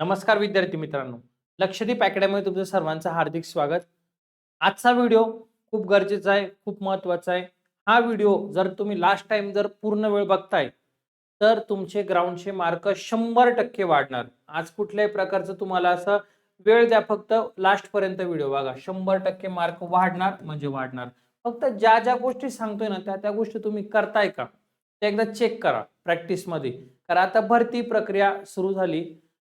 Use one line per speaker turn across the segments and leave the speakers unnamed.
नमस्कार विद्यार्थी मित्रांनो. लक्षदीप अकॅडमीमध्ये तुमचं सर्वांचं हार्दिक स्वागत. आजचा व्हिडिओ खूप गरजेचा आहे खूप महत्त्वाचा आहे. हा व्हिडिओ जर तुम्ही लास्ट टाइम जर पूर्ण वेळ बघताय तर तुमचे ग्राउंडचे मार्क शंभर टक्के वाढणार. आज कुठल्याही प्रकारचं तुम्हाला असं वेळ द्या फक्त लास्ट पर्यंत व्हिडिओ बघा. शंभर टक्के मार्क वाढणार म्हणजे वाढणार. फक्त ज्या ज्या गोष्टी सांगतोय ना त्या त्या गोष्टी तुम्ही करताय का ते एकदा चेक करा प्रॅक्टिसमध्ये कारण आता भरती प्रक्रिया सुरू झाली.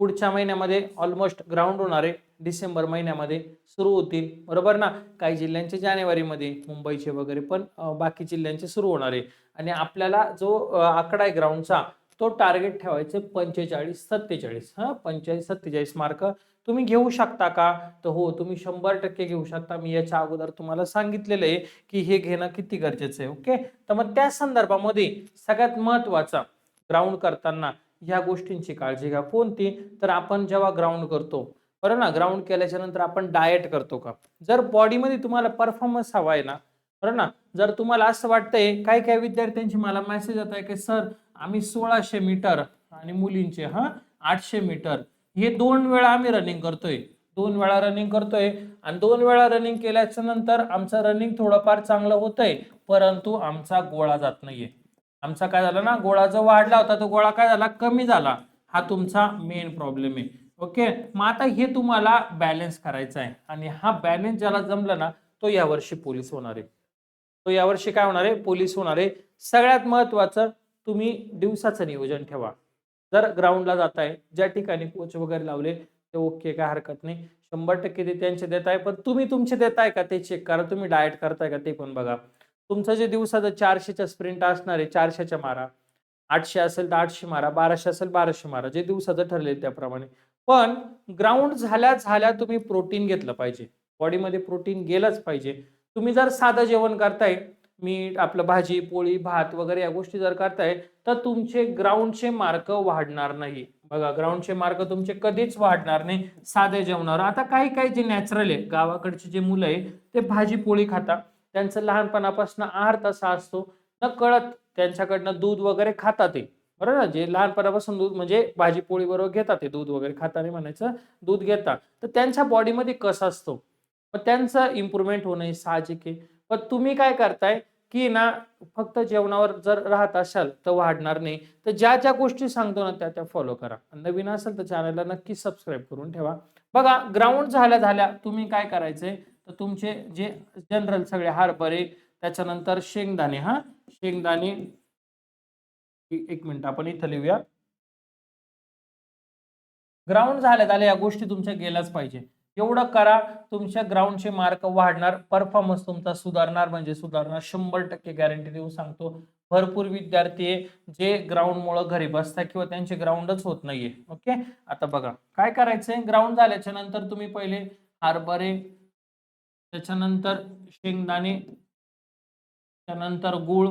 पुढच्या महिन्यामध्ये ऑलमोस्ट ग्राउंड होणार आहे. डिसेंबर महिन्यामध्ये सुरू होतील. बरोबर ना? काही जिल्ह्यांचे जानेवारीमध्ये मुंबईचे वगैरे पण बाकी जिल्ह्यांचे सुरू होणार आहे. आणि आपल्याला जो आकडा आहे ग्राउंडचा तो टार्गेट ठेवायचे पंचेचाळीस सत्तेचाळीस. हां पंचेचाळीस सत्तेचाळीस मार्क तुम्ही घेऊ शकता का? तर हो तुम्ही शंभर टक्के घेऊ शकता. मी याच्या अगोदर तुम्हाला सांगितलेलं आहे की हे घेणं किती गरजेचं आहे ओके? तर मग त्या संदर्भामध्ये सगळ्यात महत्त्वाचा ग्राउंड करताना ह्या गोष्टींची काळजी घ्या. कोणती? तर आपण जेव्हा ग्राउंड करतो बरं ना? ग्राउंड केल्याच्यानंतर आपण डाएट करतो का? जर बॉडीमध्ये तुम्हाला परफॉर्मन्स हवा आहे ना बरं ना? जर तुम्हाला असं वाटतंय काही काही विद्यार्थ्यांची मला मेसेज येत आहे की सर आम्ही सोळाशे मीटर आणि मुलींचे हा आठशे मीटर हे दोन वेळा आम्ही रनिंग करतोय. दोन वेळा रनिंग करतोय आणि दोन वेळा रनिंग केल्याच्यानंतर आमचं रनिंग थोडंफार चांगलं होतंय परंतु आमचा गोळा जात नाहीये. आमचा काय झाला ना गोळा जो वाढला होता तो गोळा काय झाला? कमी झाला. हा तुमचा मेन प्रॉब्लेम आहे. ओके मग आता हे तुम्हाला बॅलन्स करायचा आहे. आणि हा बॅलन्स ज्याला जमला ना तो यावर्षी पोलीस होणार आहे. तो यावर्षी काय होणार आहे? पोलीस होणार आहे. सगळ्यात महत्वाचं तुम्ही दिवसाचं नियोजन ठेवा. जर ग्राउंडला जाताय ज्या ठिकाणी कोच वगैरे लावले ते ओके काय हरकत नाही. शंभर टक्के ते त्यांचे देताय पण तुम्ही तुमचे देताय का? ते चेक करा. तुम्ही डाएट करताय का? ते पण बघा. तुमचं जे दिवसाचं चारशेच्या स्प्रिंट असणार आहे चारशेच्या मारा. आठशे असेल तर आठशे मारा बाराशे असेल बाराशे मारा जे दिवसाचं ठरले त्याप्रमाणे. पण ग्राउंड झाल्या झाल्या तुम्ही प्रोटीन घेतलं पाहिजे. बॉडीमध्ये प्रोटीन गेलंच पाहिजे. तुम्ही जर साधं जेवण करताय मीठ आपलं भाजी पोळी भात वगैरे या गोष्टी जर करताय तर तुमचे ग्राउंडचे मार्क वाढणार नाही. बघा ग्राउंडचे मार्क तुमचे कधीच वाढणार नाही साधे जेवणावर. आता काही काही जे नॅचरल आहे गावाकडचे जे मुलं आहे ते भाजी पोळी खाता त्यांचं लहानपणापासून आहार तसा असतो न कळत त्यांच्याकडनं दूध वगैरे खातात ते. बरोबर ना? जे लहानपणापासून दूध म्हणजे भाजी पोळी बरोबर घेतात ते दूध वगैरे खाताना म्हणायचं दूध घेतात. तर त्यांच्या बॉडीमध्ये कस असतो? मग त्यांचं इम्प्रुव्हमेंट होणं साहजिक आहे. पण तुम्ही काय करताय की ना फक्त जेवणावर जर राहत असाल तर वाढणार नाही. तर ज्या ज्या गोष्टी सांगतो ना त्या त्या फॉलो करा. नवीन असेल तर चॅनलला नक्की सबस्क्राईब करून ठेवा. बघा ग्राउंड झाल्या झाल्या तुम्ही काय करायचंय? तर तुमचे जे जनरल सगळे हरभरे त्याच्यानंतर शेंगदाणे हा? शेंगदाणे. एक मिनिट आपण इथं लिहूया. ग्राउंड झाल्या आल्या या गोष्टी तुमच्या गेल्याच पाहिजे. एवढं करा तुमच्या ग्राउंडचे मार्क वाढणार परफॉर्मन्स तुमचा सुधारणार म्हणजे सुधारणार. शंभर टक्के गॅरंटी देऊ सांगतो भरपूर विद्यार्थी आहे जे ग्राउंड मुळे घरी बसतात किंवा त्यांचे ग्राउंडच होत नाहीये. ओके? आता बघा काय करायचंय? ग्राउंड झाल्याच्यानंतर तुम्ही पहिले हरभरे त्याच्यानंतर शेंगदाणे त्यानंतर गुळ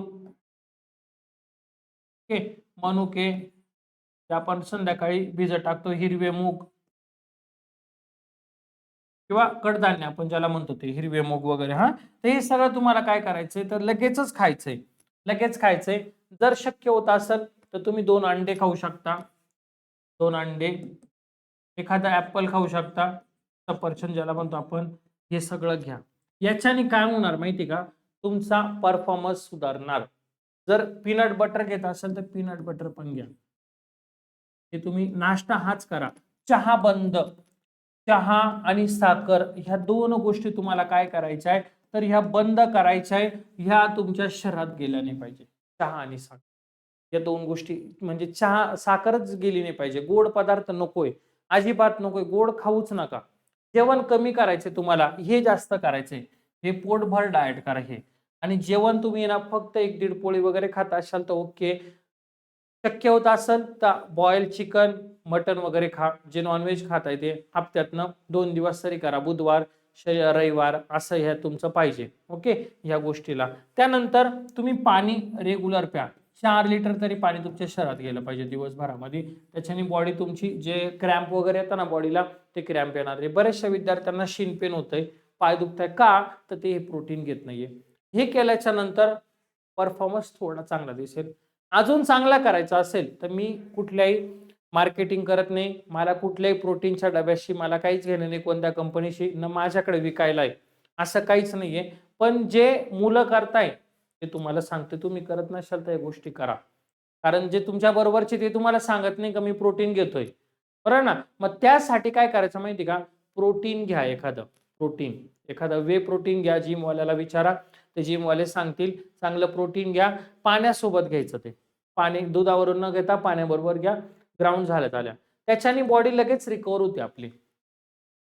ओके मनुके आपण संध्याकाळी भिजत टाकतो हिरवे मूग किंवा कडधान्य आपण ज्याला म्हणतो ते हिरवे मूग वगैरे हा. तर हे सगळं तुम्हाला काय करायचंय? तर लगेचच खायचंय. लगेच खायचंय. जर शक्य होत असेल तर तुम्ही दोन अंडे खाऊ शकता. दोन अंडे. एखादा ऍपल खाऊ शकता. सफरचंद ज्याला म्हणतो आपण. हे सगळं घ्या. याच्याने काय होणार माहिती का? तुमचा परफॉर्मन्स सुधारणार. जर पीनट बटर घेत असेल तर पीनट बटर पण घ्या. हे तुम्ही नाश्ता हाच करा. चहा बंद. चहा आणि साखर ह्या दोन गोष्टी तुम्हाला काय करायच्या आहे तर ह्या बंद करायच्या आहे ह्या तुमच्या शहरात गेल्या नाही पाहिजे. चहा आणि साखर. या दोन गोष्टी म्हणजे चहा साखरच गेली नाही पाहिजे. गोड पदार्थ नकोय. अजिबात नकोय. गोड खाऊच नका. जेवण कमी करायचे तुम्हाला हे जास्त करायचे. हे पोटभर डाएट करा हे. आणि जेवण तुम्ही ना फक्त एक दीड पोळी वगैरे खात असाल तर ओके शक्य होत असेल तर बॉईल चिकन मटन वगैरे खा. जे नॉनव्हेज खाता येते हप्त्यातनं दोन दिवस तरी करा. बुधवार रविवार असं ह्या तुमचं पाहिजे. ओके ह्या गोष्टीला. त्यानंतर तुम्ही पाणी रेग्युलर प्या. चार लिटर तरी पाणी तुमच्या शहरात गेलं पाहिजे दिवसभरामध्ये. त्याच्याने बॉडी तुमची जे क्रॅम्प वगैरे येतं ना बॉडीला ते क्रॅम्प येणार आहे. बऱ्याचशा विद्यार्थ्यांना शिन पेन होतंय पाय दुखत आहे का? तर ते हे प्रोटीन घेत नाहीये. हे केल्याच्यानंतर परफॉर्मन्स थोडा चांगला दिसेल. अजून चांगला करायचा असेल तर मी कुठल्याही मार्केटिंग करत नाही. मला कुठल्याही प्रोटीनच्या डब्याशी मला काहीच घेणं नाही कोणत्या कंपनीशी न माझ्याकडे विकायला आहे असं काहीच नाहीये. पण जे मुलं करताय तुम्हाला सांगते तुम्ही करत नसाल तर या गोष्टी करा. कारण जे तुमच्या बरोबरचे ते तुम्हाला सांगत नाही का मी प्रोटीन घेतोय. बरोबर ना? मग त्यासाठी काय करायचं माहिती का? प्रोटीन घ्या एखादं प्रोटीन. एखादं वे प्रोटीन घ्या जिमवाल्याला विचारा. ते जिमवाले सांगतील चांगलं प्रोटीन घ्या. पाण्यासोबत घ्यायचं ते. पाणी दुधावरून न घेता पाण्याबरोबर घ्या. ग्राउंड झाल्यात आल्या त्याच्याने बॉडी लगेच रिकवर होते आपली.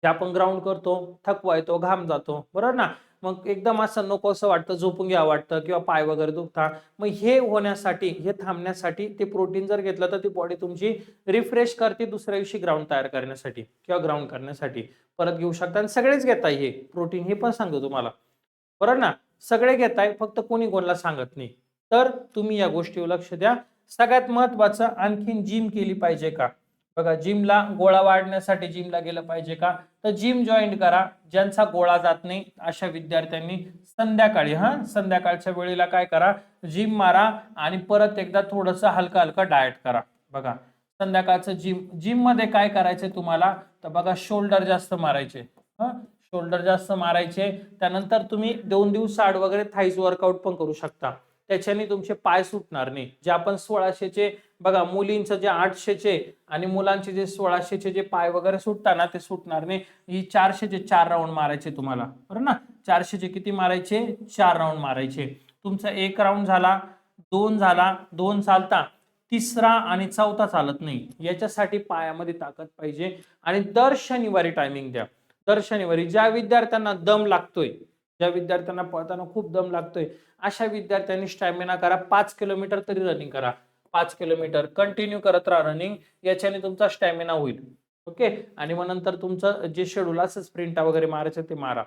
जे आपण ग्राउंड करतो थकवा येतो घाम जातो. बरोबर ना? मग एकदम असं नको असं वाटतं झोपून घ्या वाटतं किंवा पाय वगैरे दुखता. मग हे होण्यासाठी हे थांबण्यासाठी ते प्रोटीन जर घेतलं तर ती बॉडी तुमची रिफ्रेश करते दुसऱ्या दिवशी ग्राउंड तयार करण्यासाठी किंवा ग्राउंड करण्यासाठी. परत घेऊ शकता आणि सगळेच घेताय हे. प्रोटीन हे पण सांगतो तुम्हाला. बरोबर ना? सगळे घेताय फक्त कोणी कोणाला सांगत नाही. तर तुम्ही या गोष्टीवर लक्ष द्या. सगळ्यात महत्वाचं आणखीन जिम केली पाहिजे का? बघा जिमला गोळा वाढण्यासाठी जिमला गेलं पाहिजे का? तर जिम जॉईन करा. ज्यांचा गोळा जात नाही अशा विद्यार्थ्यांनी संध्याकाळी हा संध्याकाळच्या वेळेला काय करा? जिम मारा आणि परत एकदा थोडस हलका हलका डाएट करा. बघा संध्याकाळचं जिम जिममध्ये काय करायचंय तुम्हाला? तर बघा शोल्डर जास्त मारायचे. हा शोल्डर जास्त मारायचे. त्यानंतर तुम्ही दोन दिवस आड वगैरे थाईज वर्कआउट पण करू शकता. त्याच्याने तुमचे पाय सुटणार नाही. जे आपण सोळाशेचे बघा मुलींचं जे आठशेचे आणि मुलांचे जे सोळाशेचे जे पाय वगैरे सुटतात ना ते सुटणार नाही. ही चारशेचे चार राऊंड मारायचे तुम्हाला. बरोबर ना? चारशेचे किती मारायचे? चार राऊंड मारायचे. तुमचा एक राऊंड झाला दोन झाला दोन चालता. तिसरा आणि चौथा चालत नाही. याच्यासाठी पायामध्ये ताकद पाहिजे. आणि दर शनिवारी टायमिंग द्या. दर शनिवारी ज्या विद्यार्थ्यांना दम लागतोय ज्या विद्यार्थ्यांना पळताना खूप दम लागतोय अशा विद्यार्थ्यांनी स्टॅमिना करा. पाच किलोमीटर तरी रनिंग करा. पाच किलोमीटर कंटिन्यू करत राहा रनिंग याच्याने तुमचा स्टॅमिना होईल. ओके आणि मग नंतर तुमचं जे शेड्यूल असं स्प्रिंटा वगैरे मारायचं ते मारा.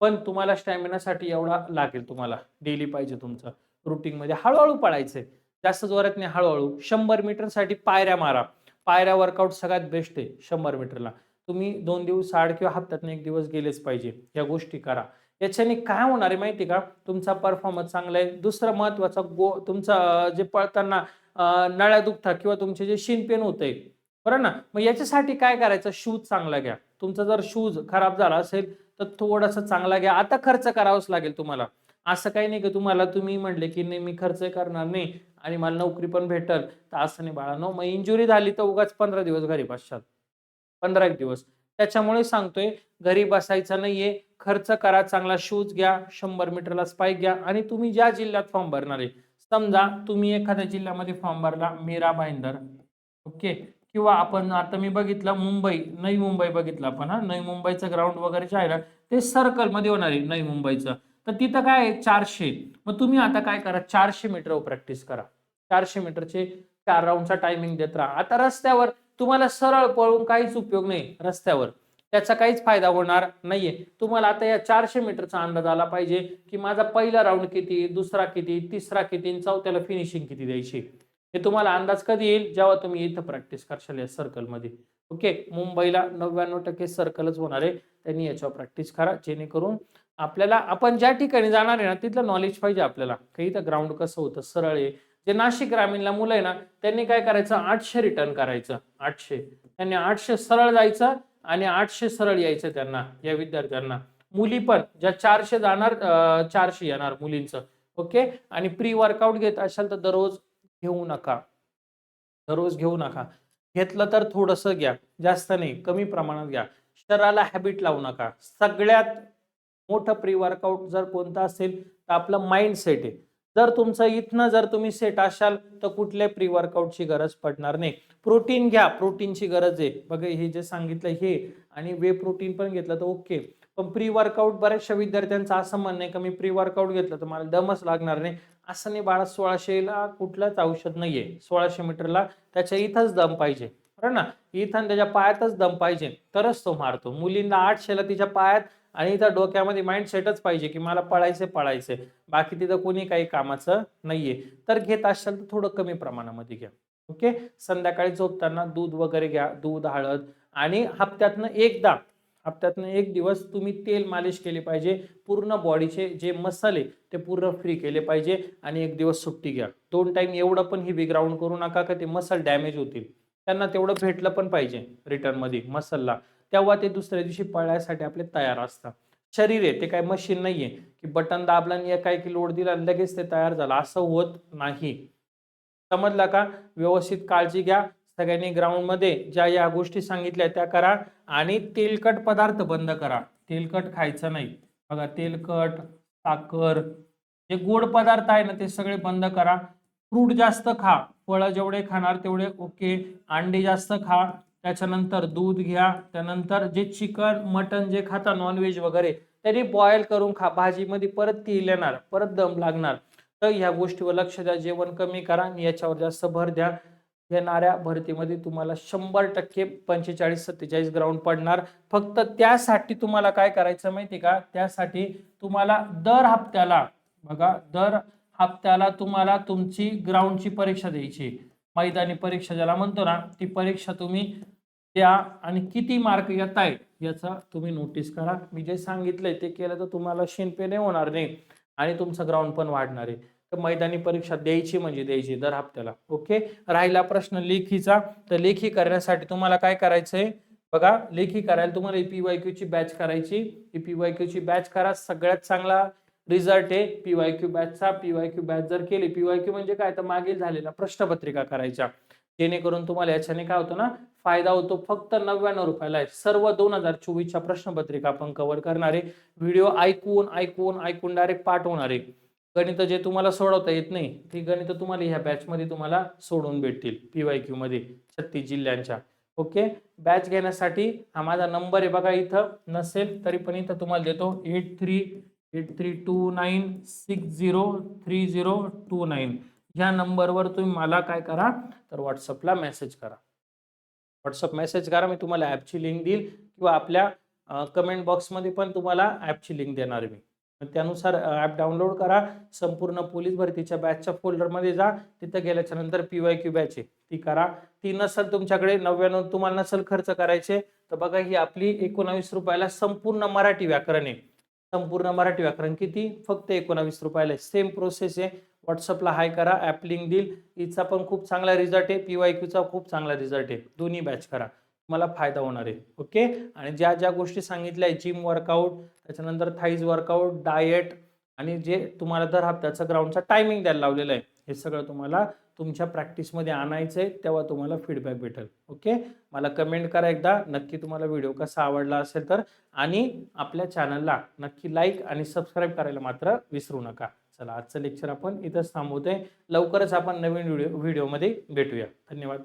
पण तुम्हाला स्टॅमिनासाठी एवढा लागेल तुम्हाला. डेली पाहिजे तुमचं. रुटीनमध्ये हळूहळू पळायचंय. जास्त जोरात नाही हळूहळू. शंभर मीटरसाठी पायऱ्या मारा. पायऱ्या वर्कआउट सगळ्यात बेस्ट आहे शंभर मीटरला तुम्ही दोन दिवस आड किंवा हप्त्यातनं एक दिवस गेलेच पाहिजे. या गोष्टी करा. याच्याने काय होणार आहे माहिती का? तुमचा परफॉर्मन्स चांगला आहे. दुसरं महत्त्वाचा गो तुमचा जे पळताना नळ्या दुखतात किंवा तुमचे जे शिनपेन होत आहे बरं ना? मग याच्यासाठी काय करायचं? शूज चांगला घ्या. तुमचा जर शूज खराब झाला असेल तर थोडासा चांगला घ्या. आता खर्च करावाच लागेल तुम्हाला. असं काही नाही की तुम्हाला तुम्ही म्हणले की नाही मी खर्च करणार नाही आणि मला नोकरी पण भेटल. तर असं नाही बाळा नो मग इंजुरी झाली तर उगाच पंधरा दिवस घरी बसशात पंधरा एक दिवस. त्याच्यामुळे सांगतोय घरी बसायचं नाहीये. खर्च करा चांगला शूज घ्या शंभर मीटरला स्पाईक घ्या आणि तुम्ही ज्या जिल्ह्यात फॉर्म भरणार आहे. समजा तुम्ही एखाद्या जिल्ह्यामध्ये फॉर्म भरला मीरा भाईंदर ओके किंवा आपण आता मी बघितलं मुंबई नवी मुंबई बघितलं आपण हा? नवी मुंबईचं ग्राउंड वगैरे जे आहे ना ते सर्कलमध्ये होणार आहे नवी मुंबईचं. तर तिथं काय आहे? चारशे. मग तुम्ही आता काय करा? चारशे मीटर प्रॅक्टिस करा. चारशे मीटरचे चार राऊंडचा टायमिंग देत राहा. आता रस्त्यावर तुम्हाला सरळ पळून काहीच उपयोग नाही रस्त्यावर. त्याचा काहीच फायदा होणार नाहीये. तुम्हाला आता या चारशे मीटरचा अंदाज आला पाहिजे की माझा पहिला राऊंड किती दुसरा किती तिसरा किती चौथ्याला फिनिशिंग किती द्यायची? हे तुम्हाला अंदाज कधी येईल? जेव्हा तुम्ही इथं प्रॅक्टिस करशाल या सर्कलमध्ये ओके? मुंबईला नव्याण्णव टक्के सर्कलच होणार आहे. त्यांनी याच्यावर प्रॅक्टिस करा. जेणेकरून आपल्याला आपण ज्या ठिकाणी जाणार आहे ना तिथलं नॉलेज पाहिजे आपल्याला. काही इथं ग्राउंड कसं होतं? सरळ आहे. जे नाशिक ग्रामीणला मुलं आहे ना त्यांनी काय करायचं? आठशे रिटर्न करायचं. आठशे. त्यांनी आठशे सरळ जायचं आणि आठशे सरळ यायचं त्यांना या विद्यार्थ्यांना. मुली पण ज्या चारशे जाणार चारशे येणार मुलींचं. ओके? आणि प्री वर्कआउट घेत असाल तर दररोज घेऊ नका. दररोज घेऊ नका. घेतलं तर थोडंसं घ्या. जास्त नाही कमी प्रमाणात घ्या. शरीराला हॅबिट लावू नका. सगळ्यात मोठं प्री वर्कआउट जर कोणतं असेल तर आपलं माइंड सेट आहे. जर तुमचं इथनं जर तुम्ही सेट असाल तर कुठल्या प्री वर्कआउटची गरज पडणार नाही. प्रोटीन घ्या प्रोटीनची गरज आहे. बघा हे जे सांगितलं हे आणि वे प्रोटीन पण घेतलं तर ओके पण प्री वर्कआउट बऱ्याचशा विद्यार्थ्यांचं असं म्हणणं आहे का मी प्री वर्कआउट घेतलं तर मला दमच लागणार नाही. असं नाही बाळा सोळाशेला कुठलंच औषध नाहीये. सोळाशे मीटरला त्याच्या इथंच दम पाहिजे. बरं ना? इथं त्याच्या पायातच दम पाहिजे. तरच तो मारतो. मुलींना आठशेला तिच्या पायात आणि इथं डोक्यामध्ये माइंडसेटच पाहिजे की मला पळायचे पळायचे बाकी तिथं कोणी काही कामाचं नाहीये. तर घेत असाल तर थोडं कमी प्रमाणामध्ये घ्या. ओके? संध्याकाळी झोपताना दूध वगैरे घ्या दूध हळद आणि हप्त्यातनं एकदा हप्त्यातनं एक दिवस तुम्ही तेल मालिश केली पाहिजे. पूर्ण बॉडीचे जे मसाले ते पूर्ण फ्री केले पाहिजे आणि एक दिवस सुट्टी घ्या. दोन टाईम एवढं पण ही ग्राउंड करू नका का ते मसल डॅमेज होतील. त्यांना तेवढं भेटलं पण पाहिजे रिटर्नमध्ये मसलला. तेव्हा ते दुसऱ्या दिवशी पळायसाठी आपले तयार असतात. शरीर आहे ते काय मशीन नाहीये. की बटन दाबलं आणि एका की लोड दिला आणि लगेच ते तयार झालं. असं होत नाही. समजलं का? व्यवस्थित काळजी घ्या. सगळ्यांनी ग्राउंडमध्ये ज्या या गोष्टी सांगितल्या त्या करा आणि तेलकट पदार्थ बंद करा. तेलकट खायचं नाही. बघा तेलकट साखर जे गोड पदार्थ आहे ना ते सगळे बंद करा. फ्रूट जास्त खा. फळं जेवढे खाणार तेवढे ओके. अंडी जास्त खा. त्याच्यानंतर दूध घ्या त्यानंतर जे चिकन मटन जे खाता नॉनव्हेज वगैरे त्यांनी बॉईल करून खा. भाजीमध्ये परत तेल येणार परत दम लागणार. तर ह्या गोष्टीवर लक्ष द्या जेवण कमी करा आणि याच्यावर जास्त भर द्या. येणाऱ्या भरतीमध्ये तुम्हाला शंभर टक्के पंचेचाळीस सत्तेचाळीस ग्राउंड पडणार. फक्त त्यासाठी तुम्हाला काय करायचं माहिती का? त्यासाठी तुम्हाला दर हप्त्याला बघा दर हप्त्याला तुम्हाला तुमची ग्राउंडची परीक्षा द्यायची. मैदानी परीक्षा ज्याला म्हणतो ना ती परीक्षा तुम्ही द्या आणि किती मार्क येत आहेत याचा तुम्ही नोटीस करा. मी जे सांगितलंय ते केलं तर तुम्हाला शिनपे नाही होणार नाही आणि तुमचं ग्राउंड पण वाढणार आहे. तर मैदानी परीक्षा द्यायची म्हणजे द्यायची दर हप्त्याला. ओके राहिला प्रश्न लेखीचा. तर लेखी करण्यासाठी तुम्हाला काय करायचंय? बघा लेखी करायला तुम्हाला पी ची बॅच करायची. पीवाय क्यूची ची बॅच करा. सगळ्यात चांगला रिझल्ट आहे पीवाय क्यू बॅचचा पीवाय क्यू बॅच जर केली पीवाय क्यू म्हणजे काय? तर मागील झालेला प्रश्नपत्रिका करायच्या. जेणेकरून तुम्हाला याच्याने काय होतं ना फायदा होतो फक्त नव्याण्णव रुपयाला आहे सर्व दोन हजार चोवीसच्या प्रश्नपत्रिका आपण कव्हर करणारे. व्हिडिओ ऐकून ऐकून ऐकून डायरेक्ट पाठवणारे गणित जे तुम्हाला सोडवता येत नाही ती गणित तुम्हाला ह्या बॅचमध्ये तुम्हाला सोडून भेटतील पी वाय क्यू मध्ये छत्तीस जिल्ह्यांच्या. ओके बॅच घेण्यासाठी हा माझा नंबर आहे बघा इथं. नसेल तरी पण इथं तुम्हाला देतो. Eight three eight three two nine six zero three zero two nine ह्या नंबरवर तुम्ही मला काय करा तर व्हॉट्सअपला मेसेज करा. व्हॉट्सअप मेसेज करा मी तुम्हाला ॲपची लिंक देईल किंवा आपल्या कमेंट बॉक्समध्ये पण तुम्हाला ॲपची लिंक देणार मी. मग त्यानुसार ॲप डाउनलोड करा. संपूर्ण पोलीस भरतीच्या बॅचच्या फोल्डरमध्ये जा. तिथं गेल्याच्यानंतर पी वाय क्यू बॅच आहे. ती करा. ती नसल तुमच्याकडे नव्याण्णव तुम्हाला नसेल खर्च करायचे. तर बघा ही आपली एकोणावीस रुपयाला संपूर्ण मराठी व्याकरण आहे. संपूर्ण मराठी व्याकरण किती? फक्त एकोणावीस रुपयाला सेम प्रोसेस आहे. व्हॉट्सअपला हाय करा ॲप लिंक देईल. हिचा पण खूप चांगला रिझल्ट आहे. पी वाय क्यूचा खूप चांगला रिझल्ट आहे. दोन्ही बॅच करा. तुम्हाला फायदा होणार आहे. ओके आणि ज्या ज्या गोष्टी सांगितल्या आहे जिम वर्कआउट त्याच्यानंतर थाईज वर्कआउट डाएट आणि जे तुम्हाला दर हप्त्याचं ग्राउंडचा टायमिंग द्यायला लावलेलं आहे हे सगळं तुम्हाला तुमच्या प्रॅक्टिसमध्ये आणायचं आहे तेव्हा तुम्हाला फीडबॅक भेटेल. ओके मला कमेंट करा एकदा. नक्की तुम्हाला व्हिडिओ कसा आवडला असेल तर. आणि आपल्या चॅनलला नक्की लाईक आणि सबस्क्राईब करायला मात्र विसरू नका. चला आजचं लेक्चर आपण इथंच थांबवतोय. लवकरच आपण नवीन व्हिडिओ व्हिडिओमध्ये भेटूया. धन्यवाद.